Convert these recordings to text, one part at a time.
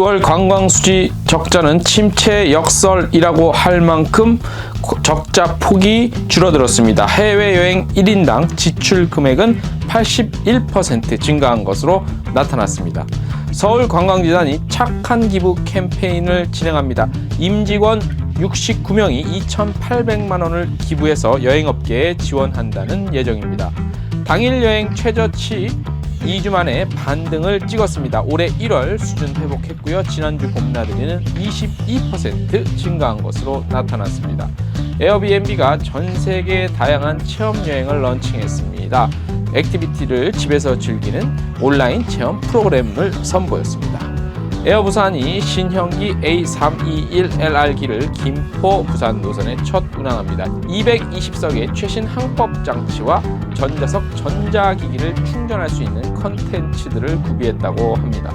2월 관광수지 적자는 침체 역설이라고 할 만큼 적자 폭이 줄어들었습니다. 해외여행 1인당 지출 금액은 81% 증가한 것으로 나타났습니다. 서울관광재단이 착한 기부 캠페인을 진행합니다. 임직원 69명이 2,800만 원을 기부해서 여행업계에 지원한다는 예정입니다. 당일 여행 최저치 2주 만에 반등을 찍었습니다. 올해 1월 수준 회복했고요. 지난주 봄나들이는 22% 증가한 것으로 나타났습니다. 에어비앤비가 전 세계 다양한 체험 여행을 런칭했습니다. 액티비티를 집에서 즐기는 온라인 체험 프로그램을 선보였습니다. 에어 부산이 신형기 A321LR기를 김포 부산 노선에 첫 운항합니다. 220석의 최신 항법 장치와 전자석 전자기기를 충전할 수 있는 컨텐츠들을 구비했다고 합니다.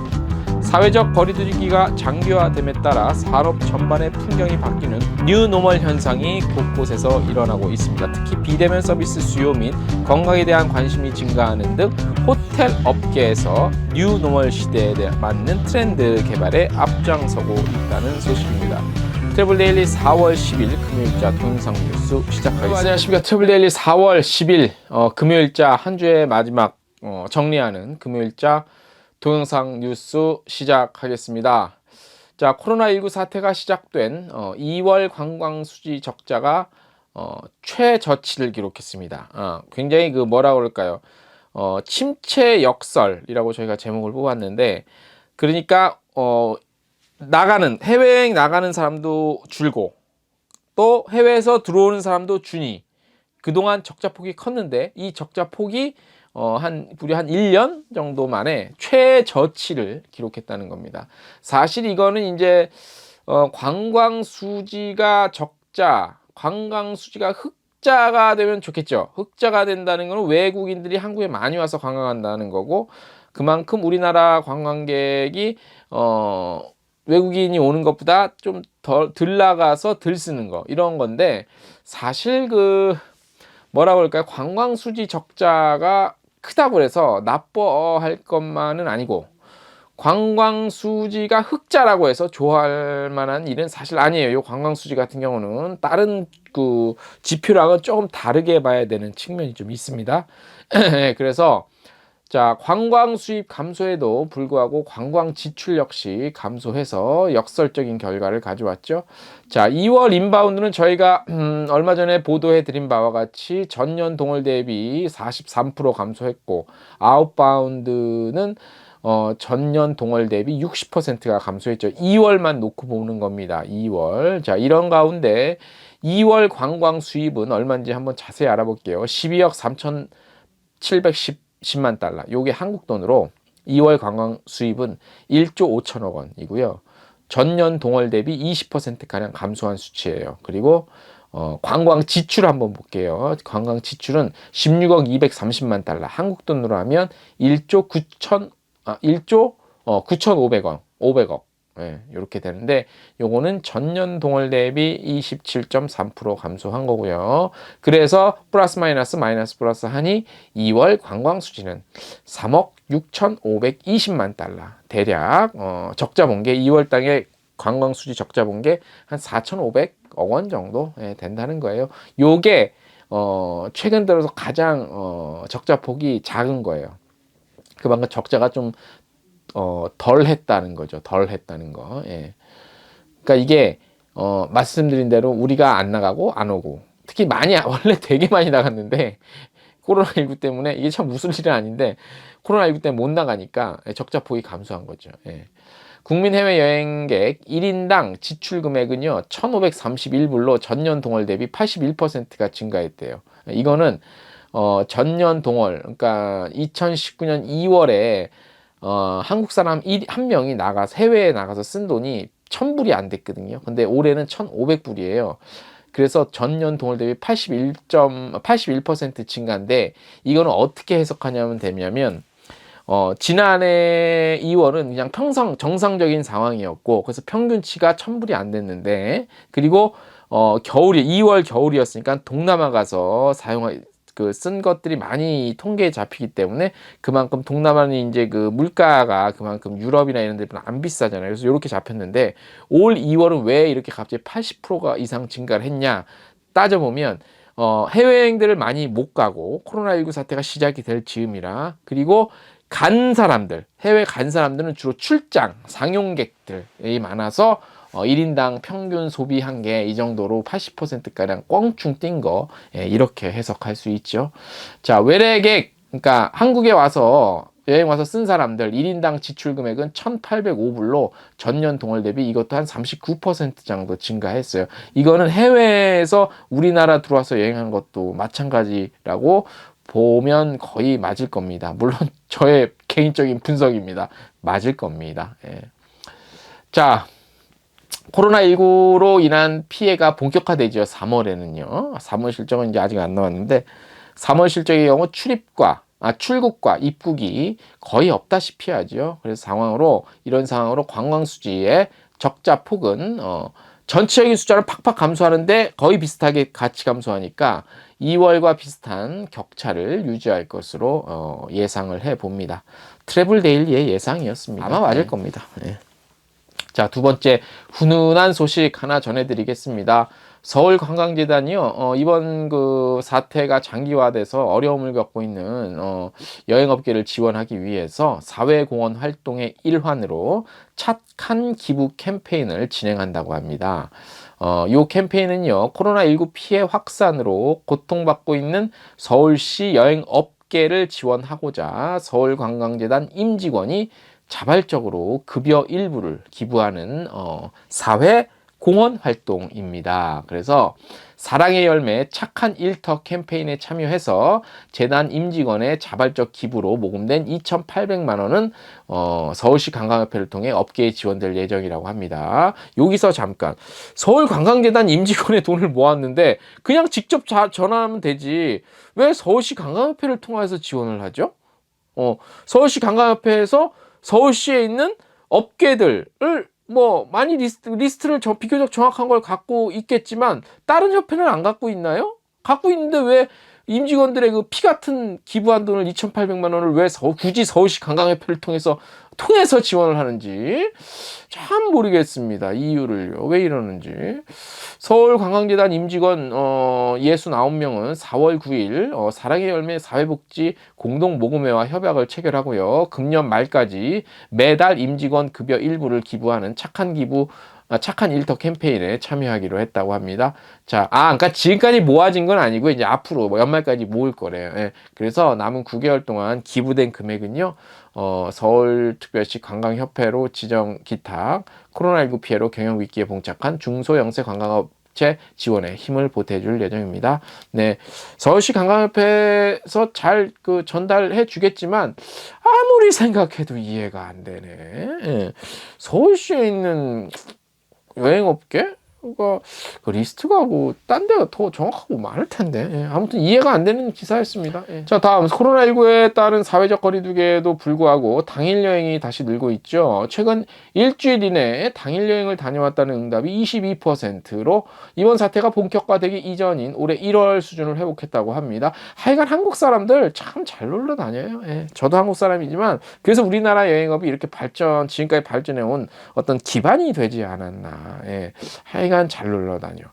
사회적 거리두기가 장기화됨에 따라 산업 전반의 풍경이 바뀌는 뉴노멀 현상이 곳곳에서 일어나고 있습니다. 특히 비대면 서비스 수요 및 건강에 대한 관심이 증가하는 등 호텔 업계에서 뉴노멀 시대에 맞는 트렌드 개발에 앞장서고 있다는 소식입니다. 트래블 데일리 4월 10일 금요일자 동영상 뉴스 시작하겠습니다. 안녕하십니까. 트래블 데일리 4월 10일 어, 금요일자 한 주의 마지막 어, 정리하는 금요일자 동영상 뉴스 시작하겠습니다. 자, 코로나19 사태가 시작된 어, 2월 관광 수지 적자가 어, 최저치를 기록했습니다. 어, 굉장히 그 뭐라 그럴까요? 어, 침체 역설이라고 저희가 제목을 뽑았는데, 그러니까 어, 나가는 해외여행 나가는 사람도 줄고 또 해외에서 들어오는 사람도 주니 그동안 적자 폭이 컸는데 이 적자 폭이 어, 한, 우리 한 1년 정도 만에 최저치를 기록했다는 겁니다. 사실 이거는 이제, 어, 관광 수지가 적자, 관광 수지가 흑자가 되면 좋겠죠. 흑자가 된다는 것은 외국인들이 한국에 많이 와서 관광한다는 거고, 그만큼 우리나라 관광객이, 어, 외국인이 오는 것보다 좀 덜, 들 나가서 들 쓰는 거, 이런 건데, 사실 그, 뭐라고 할까요? 관광 수지 적자가 크다고 해서 나빠할 것만은 아니고 관광 수지가 흑자라고 해서 좋아할 만한 일은 사실 아니에요. 이 관광 수지 같은 경우는 다른 그 지표랑은 조금 다르게 봐야 되는 측면이 좀 있습니다. 그래서 자, 관광 수입 감소에도 불구하고 관광 지출 역시 감소해서 역설적인 결과를 가져왔죠. 자, 2월 인바운드는 저희가 음, 얼마 전에 보도해 드린 바와 같이 전년 동월 대비 43% 감소했고 아웃바운드는 어, 전년 동월 대비 60%가 감소했죠. 2월만 놓고 보는 겁니다. 2월. 자, 이런 가운데 2월 관광 수입은 얼마인지 한번 자세히 알아볼게요. 12억 3,710 10만 달러. 요게 한국 돈으로 2월 관광 수입은 1조 5천억 원이고요. 전년 동월 대비 20%가량 감소한 수치예요. 그리고 어, 관광 지출 한번 볼게요. 관광 지출은 16억 230만 달러. 한국 돈으로 하면 1조 9천 아 1조 어 9,500원. 500억. 예, 이렇게 되는데 요거는 전년 동월 대비 27.3% 감소한 거고요. 그래서 플러스 마이너스 마이너스 플러스 하니 2월 관광 수지는 3억 6,520만 달러 대략 어, 적자 본 게 2월 달에 관광 수지 적자 본 게 한 4,500억 원 정도 예, 된다는 거예요. 요게 어, 최근 들어서 가장 어, 적자 폭이 작은 거예요. 그만큼 적자가 좀 어, 덜 했다는 거죠. 덜 했다는 거. 예. 그러니까 이게 어, 말씀드린 대로 우리가 안 나가고 안 오고 특히 많이 원래 되게 많이 나갔는데 코로나19 때문에 이게 참 무슨 일은 아닌데 코로나19 때문에 못 나가니까 적자 폭이 감소한 거죠. 예. 국민 해외 여행객 1인당 지출 금액은요, 1,531불로 전년 동월 대비 81%가 증가했대요. 이거는 어, 전년 동월, 그러니까 2019년 2월에 어, 한국 사람 1, 한 명이 나가서 해외에 나가서 쓴 돈이 1000불이 안 됐거든요. 근데 올해는 1,500불이에요. 그래서 전년 동월 대비 81. 81% 증가인데 이거는 어떻게 해석하냐면 되냐면 어, 지난해 2월은 그냥 평상 정상적인 상황이었고 그래서 평균치가 1000불이 안 됐는데 그리고 어, 겨울이 2월 겨울이었으니까 동남아 가서 사용할 그 쓴 것들이 많이 통계에 잡히기 때문에 그만큼 동남아는 이제 그 물가가 그만큼 유럽이나 이런 데보다 안 비싸잖아요. 그래서 이렇게 잡혔는데 올 2월은 왜 이렇게 갑자기 80%가 이상 증가를 했냐 따져보면 어, 해외여행들을 많이 못 가고 코로나19 사태가 시작이 될 즈음이라 그리고 간 사람들 해외 간 사람들은 주로 출장 상용객들이 많아서 어, 1인당 평균 소비 한계 이 정도로 80%가량 껑충 뛴 거 예, 이렇게 해석할 수 있죠. 자 외래객 그러니까 한국에 와서 여행 와서 쓴 사람들 1인당 지출 금액은 1,805불로 전년 동월 대비 이것도 한 39% 정도 증가했어요. 이거는 해외에서 우리나라 들어와서 여행하는 것도 마찬가지라고 보면 거의 맞을 겁니다. 물론 저의 개인적인 분석입니다. 맞을 겁니다. 예. 자, 코로나19로 인한 피해가 본격화되죠. 3월에는요. 3월 실적은 이제 아직 안 나왔는데 3월 실적의 경우 출입과 아, 출국과 입국이 거의 없다시피 하죠. 그래서 상황으로 이런 상황으로 관광 수지의 적자 폭은 어, 전체적인 숫자를 팍팍 감소하는데 거의 비슷하게 같이 감소하니까 2월과 비슷한 격차를 유지할 것으로 어, 예상을 해 봅니다. 트래블 데일리의 예상이었습니다. 아마 맞을 겁니다. 예. 자, 두 번째 훈훈한 소식 하나 전해드리겠습니다. 서울관광재단이요, 어, 이번 그 사태가 장기화돼서 어려움을 겪고 있는 어, 여행업계를 지원하기 위해서 사회공헌 활동의 일환으로 착한 기부 캠페인을 진행한다고 합니다. 어, 요 캠페인은요, 코로나19 피해 확산으로 고통받고 있는 서울시 여행업계를 지원하고자 서울관광재단 임직원이 자발적으로 급여 일부를 기부하는 어, 사회 공헌 활동입니다. 그래서 사랑의 열매 착한 일터 캠페인에 참여해서 재단 임직원의 자발적 기부로 모금된 2,800만 원은 어, 서울시 관광협회를 통해 업계에 지원될 예정이라고 합니다. 여기서 잠깐 서울관광재단 임직원의 돈을 모았는데 그냥 직접 자, 전화하면 되지 왜 서울시 관광협회를 통해서 지원을 하죠? 어, 서울시 관광협회에서 서울시에 있는 업계들을 뭐 많이 리스트, 리스트를 저 비교적 정확한 걸 갖고 있겠지만 다른 협회는 안 갖고 있나요? 갖고 있는데 왜 임직원들의 그 피 같은 기부한 돈을 2,800만 원을 왜 서, 굳이 서울시 관광협회를 통해서 통해서 지원을 하는지 참 모르겠습니다. 이유를요. 왜 이러는지. 서울관광재단 임직원 어, 69명은 4월 9일 어, 사랑의 열매 사회복지 공동 모금회와 협약을 체결하고요. 금년 말까지 매달 임직원 급여 일부를 기부하는 착한 기부 아, 착한 일터 캠페인에 참여하기로 했다고 합니다. 자, 아, 그러니까 지금까지 모아진 건 아니고 이제 앞으로 뭐 연말까지 모을 거래요. 예. 그래서 남은 9개월 동안 기부된 금액은요, 어, 서울특별시 관광협회로 지정 기탁, 코로나19 피해로 경영 위기에 봉착한 중소영세 관광업 체 지원에 힘을 보태줄 예정입니다. 네, 서울시 관광협회에서 잘 그 전달해 주겠지만 아무리 생각해도 이해가 안 되네. 예. 서울시에 있는 여행업계? 그 리스트가 뭐딴 데가 더 정확하고 많을 텐데 예, 아무튼 이해가 안 되는 기사였습니다. 예. 자 다음 코로나19에 따른 사회적 거리두기에도 불구하고 당일 여행이 다시 늘고 있죠. 최근 일주일 이내에 당일 여행을 다녀왔다는 응답이 22%로 이번 사태가 본격화되기 이전인 올해 1월 수준을 회복했다고 합니다. 하여간 한국 사람들 참 잘 놀러 다녀요. 예. 저도 한국 사람이지만 그래서 우리나라 여행업이 이렇게 발전 지금까지 발전해 온 어떤 기반이 되지 않았나. 예. 하여간 시간 잘 놀러 다녀.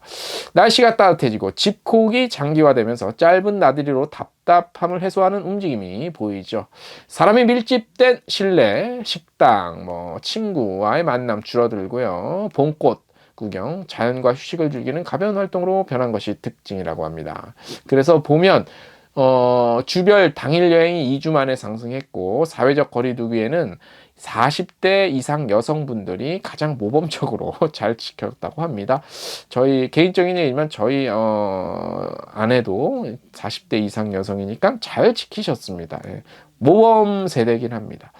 날씨가 따뜻해지고 집콕이 장기화되면서 짧은 나들이로 답답함을 해소하는 움직임이 보이죠. 사람이 밀집된 실내, 식당, 뭐 친구와의 만남 줄어들고요. 봄꽃 구경, 자연과 휴식을 즐기는 가벼운 활동으로 변한 것이 특징이라고 합니다. 그래서 보면 어, 주별 당일 여행이 2주 만에 상승했고 사회적 거리두기에는 40대 이상 여성분들이 가장 모범적으로 잘 지켰다고 합니다. 저희 개인적인 얘기지만 저희 어, 아내도 40대 이상 여성이니까 잘 지키셨습니다. 예. 모범 세대긴 합니다.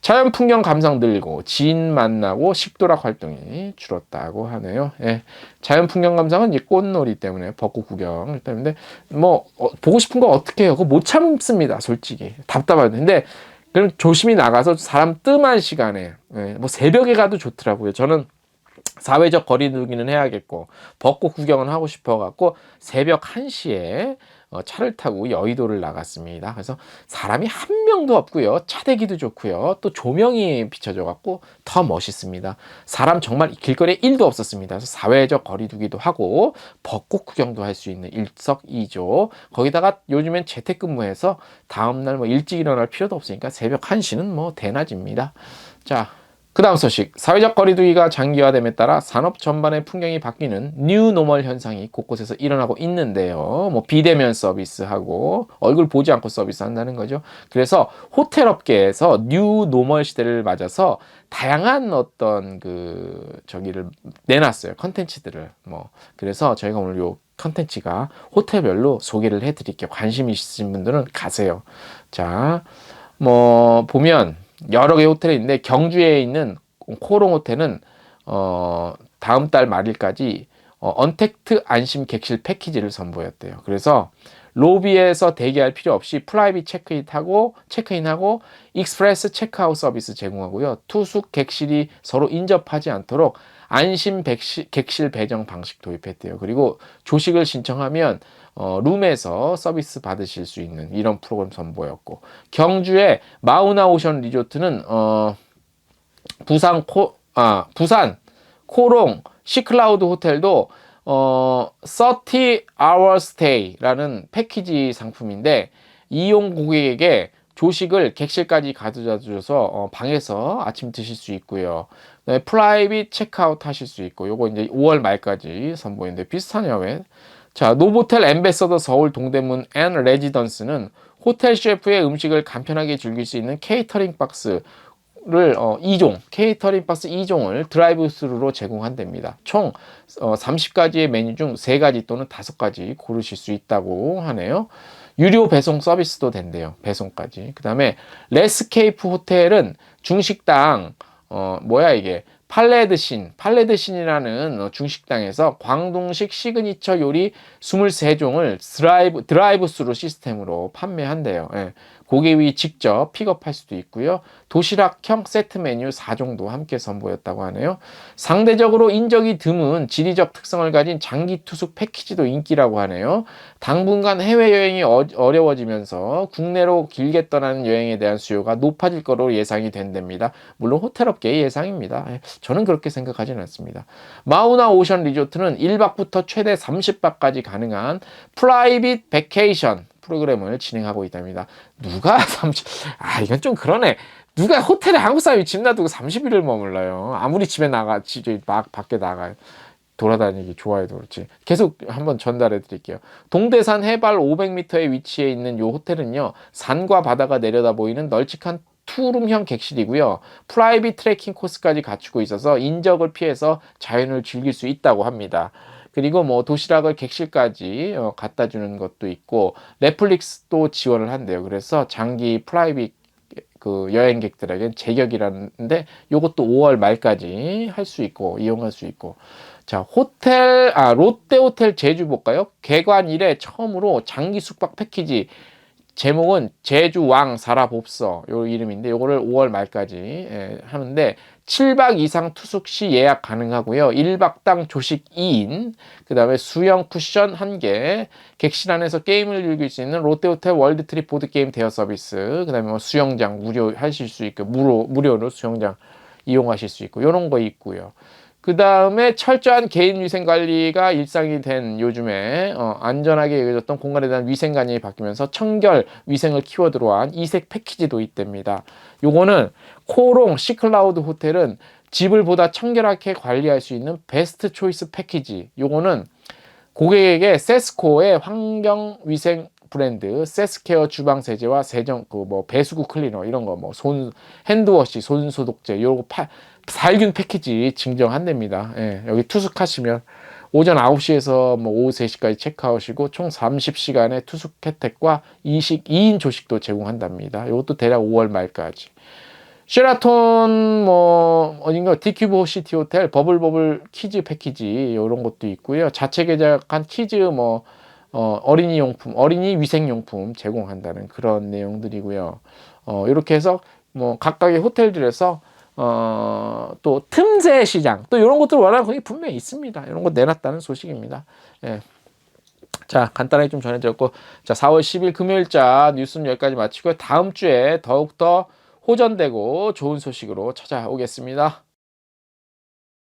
자연 풍경 감상 늘고 지인 만나고 식도락 활동이 줄었다고 하네요. 예. 자연 풍경 감상은 이제 꽃놀이 때문에 벚꽃 구경 때문에 뭐 어, 보고 싶은 거 어떻게 해요? 그거 못 참습니다. 솔직히 답답한데 그럼 조심히 나가서 사람 뜸한 시간에 예, 뭐 새벽에 가도 좋더라고요. 저는 사회적 거리두기는 해야겠고 벚꽃 구경은 하고 싶어 갖고 새벽 1시에 어, 차를 타고 여의도를 나갔습니다. 그래서 사람이 한 명도 없고요. 차 대기도 좋고요. 또 조명이 비춰져 갖고 더 멋있습니다. 사람 정말 길거리에 일도 없었습니다. 그래서 사회적 거리두기도 하고 벚꽃 구경도 할 수 있는 일석이조. 거기다가 요즘엔 재택근무해서 다음날 뭐 일찍 일어날 필요도 없으니까 새벽 1시는 뭐 대낮입니다. 자, 그 다음 소식. 사회적 거리두기가 장기화됨에 따라 산업 전반의 풍경이 바뀌는 뉴 노멀 현상이 곳곳에서 일어나고 있는데요. 뭐 비대면 서비스하고 얼굴 보지 않고 서비스 한다는 거죠. 그래서 호텔 업계에서 뉴 노멀 시대를 맞아서 다양한 어떤 그 저기를 내놨어요. 컨텐츠들을. 뭐 그래서 저희가 오늘 요 컨텐츠가 호텔별로 소개를 해 드릴게요. 관심 있으신 분들은 가세요. 자, 뭐 보면 여러 개의 호텔이 있는데 경주에 있는 코롱 호텔은 어 다음 달 말일까지 어, 언택트 안심 객실 패키지를 선보였대요. 그래서 로비에서 대기할 필요 없이 프라이빗 체크인하고 체크인하고 익스프레스 체크아웃 서비스 제공하고요. 투숙 객실이 서로 인접하지 않도록 안심 객실 배정 방식 도입했대요. 그리고 조식을 신청하면 어, 룸에서 서비스 받으실 수 있는 이런 프로그램 선보였고 경주의 마우나 오션 리조트는 어, 부산 코, 아, 부산 코롱 시클라우드 호텔도 어, 30 hour stay라는 패키지 상품인데 이용 고객에게 조식을 객실까지 가져다 줘서 어, 방에서 아침 드실 수 있고요. 네, 프라이빗 체크아웃 하실 수 있고 요거 이제 5월 말까지 선보이는데 비슷하네요. 왜? 자, 노보텔 엠베서더 서울 동대문 앤 레지던스는 호텔 셰프의 음식을 간편하게 즐길 수 있는 케이터링 박스 를 어, 2종, 케이터링 박스 2종을 드라이브 스루로 제공한답니다. 총 어, 30가지의 메뉴 중 3가지 또는 5가지 고르실 수 있다고 하네요. 유료 배송 서비스도 된대요. 배송까지. 그 다음에 레스케이프 호텔은 중식당, 어, 뭐야 이게, 팔레드신, 팔레드신이라는 어, 중식당에서 광동식 시그니처 요리 23종을 드라이브, 드라이브 스루 시스템으로 판매한대요. 예. 고객이 직접 픽업할 수도 있고요. 도시락형 세트 메뉴 4종도 함께 선보였다고 하네요. 상대적으로 인적이 드문 지리적 특성을 가진 장기 투숙 패키지도 인기라고 하네요. 당분간 해외여행이 어, 어려워지면서 국내로 길게 떠나는 여행에 대한 수요가 높아질 거로 예상이 된답니다. 물론 호텔업계의 예상입니다. 예, 저는 그렇게 생각하지는 않습니다. 마우나 오션 리조트는 1박부터 최대 30박까지 가능한 프라이빗 베케이션 프로그램을 진행하고 있답니다. 누가 30, 아, 이건 좀 그러네. 누가 호텔에 한국 사람이 집 놔두고 30일을 머물러요. 아무리 집에 나가, 집에 막 밖에 나가요. 돌아다니기 좋아해도 그렇지. 계속 한번 전달해 드릴게요. 동대산 해발 500m에 위치해 있는 이 호텔은요, 산과 바다가 내려다 보이는 널찍한 투룸형 객실이고요. 프라이빗 트레킹 코스까지 갖추고 있어서 인적을 피해서 자연을 즐길 수 있다고 합니다. 그리고 뭐 도시락을 객실까지 어, 갖다 주는 것도 있고 넷플릭스도 지원을 한대요. 그래서 장기 프라이빗 그 여행객들에겐 제격이라는데 요것도 5월 말까지 할 수 있고 이용할 수 있고 자 호텔 아 롯데 호텔 제주 볼까요? 개관 이래 처음으로 장기 숙박 패키지 제목은 제주 왕 살아봅서 요 이름인데 요거를 5월 말까지 예, 하는데 7박 이상 투숙 시 예약 가능하고요. 1박당 조식 2인, 그 다음에 수영 쿠션 1개, 객실 안에서 게임을 즐길 수 있는 롯데호텔 월드트립 보드 게임 대여 서비스, 그 다음에 뭐 수영장 무료 하실 수 있고, 무료, 무료로 수영장 이용하실 수 있고, 요런 거 있고요. 그 다음에 철저한 개인 위생 관리가 일상이 된 요즘에 어, 안전하게 여겨졌던 공간에 대한 위생 관념이 바뀌면서 청결 위생을 키워드로 한 이색 패키지도 있답니다. 요거는 코롱 시클라우드 호텔은 집을 보다 청결하게 관리할 수 있는 베스트 초이스 패키지. 요거는 고객에게 세스코의 환경 위생 브랜드 세스케어 주방 세제와 세정 그 뭐 배수구 클리너 이런 거 뭐 손 핸드워시 손 소독제 요거 파 살균 패키지 증정한답니다. 예, 여기 투숙하시면 오전 9시에서 뭐 오후 3시까지 체크아웃이고 총 30시간의 투숙 혜택과 2식 2인 조식도 제공한답니다. 이것도 대략 5월 말까지. 쉐라톤 뭐 어딘가 디큐브 시티 호텔 버블버블 키즈 패키지 이런 것도 있고요. 자체 제작한 키즈 뭐 어, 어린이 용품, 어린이 위생 용품 제공한다는 그런 내용들이고요. 어, 이렇게 해서 뭐 각각의 호텔들에서 어, 또 틈새 시장 또 이런 것들 원하는 거기 분명히 있습니다. 이런 거 내놨다는 소식입니다. 예. 자, 간단하게 좀 전해드렸고, 자, 4월 10일 금요일자 뉴스는 여기까지 마치고, 다음 주에 더욱더 호전되고 좋은 소식으로 찾아오겠습니다.